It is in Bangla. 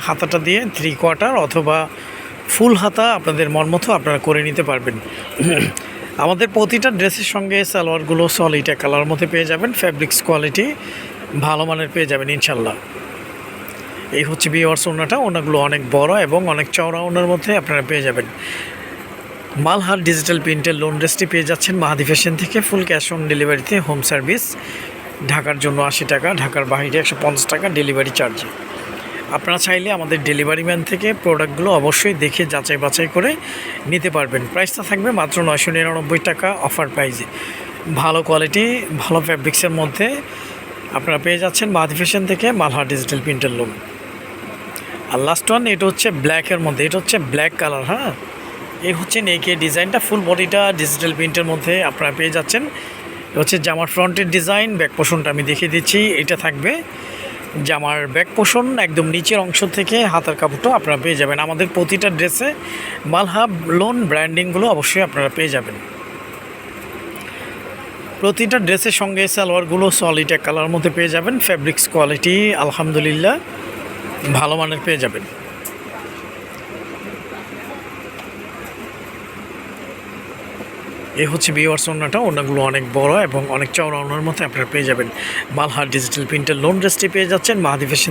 হাতাটা দিয়ে থ্রি কোয়ার্টার অথবা ফুল হাতা আপনাদের মন মতো আপনারা করে নিতে পারবেন। আমাদের প্রতিটা ড্রেসের সঙ্গে সালোয়ারগুলো এক কালার মধ্যে পেয়ে যাবেন ফ্যাব্রিক্স কোয়ালিটি ভালো মানের পেয়ে যাবেন ইনশাল্লাহ। এই হচ্ছে বিওয়ার্স ওনাটা, ওনাগুলো অনেক বড় এবং অনেক চওড়া ওনার মধ্যে আপনারা পেয়ে যাবেন। মালহার ডিজিটাল প্রিন্টের লোন ড্রেসটি পেয়ে যাচ্ছেন মাহাদি ফ্যাশন থেকে ফুল ক্যাশ অন ডেলিভারিতে হোম সার্ভিস ঢাকার জন্য আশি টাকা, ঢাকার বাইরে একশো টাকা ডেলিভারি চার্জে আপনারা চাইলে আমাদের ডেলিভারি ম্যান থেকে প্রোডাক্টগুলো অবশ্যই দেখে যাচাই বাছাই করে নিতে পারবেন। প্রাইসটা থাকবে মাত্র নয়শো নিরানব্বই টাকা অফার প্রাইজে ভালো কোয়ালিটি, ভালো ফ্যাব্রিক্সের মধ্যে আপনারা পেয়ে যাচ্ছেন মাহাদি ফ্যাশন থেকে মালহা ডিজিটাল প্রিন্টের লোন আর লাস্ট ওয়ান এটা হচ্ছে ব্ল্যাকের মধ্যে, এটা হচ্ছে ব্ল্যাক কালার হ্যাঁ? এই হচ্ছে নেকে ডিজাইনটা ফুল বডিটা ডিজিটাল প্রিন্টের মধ্যে আপনারা পেয়ে যাচ্ছেন। হচ্ছে জামার ফ্রন্টের ডিজাইন ব্যাক পোষণটা আমি দেখিয়ে দিচ্ছি, এটা থাকবে জামার ব্যাক পোষণ একদম নিচের অংশ থেকে হাতার কাপড়টা আপনারা পেয়ে যাবেন। আমাদের প্রতিটা ড্রেসে মালহাব লোন ব্র্যান্ডিংগুলো অবশ্যই আপনারা পেয়ে যাবেন। প্রতিটা ড্রেসের সঙ্গে সালোয়ারগুলো সলিড এক কালার মধ্যে পেয়ে যাবেন। ফ্যাব্রিক্স কোয়ালিটি আলহামদুলিল্লাহ, ভালো মানের পেয়ে যাবেন। এই হচ্ছে বিওয়ার্স ওনাটা ওনাগুলো অনেক বড় এবং অনেক চওড়া ওনার মধ্যে আপনারা পেয়ে যাবেন। মালহার ডিজিটাল প্রিন্টের লোন ড্রেসটি পেয়ে যাচ্ছেন, মাহাদি ফ্যাশন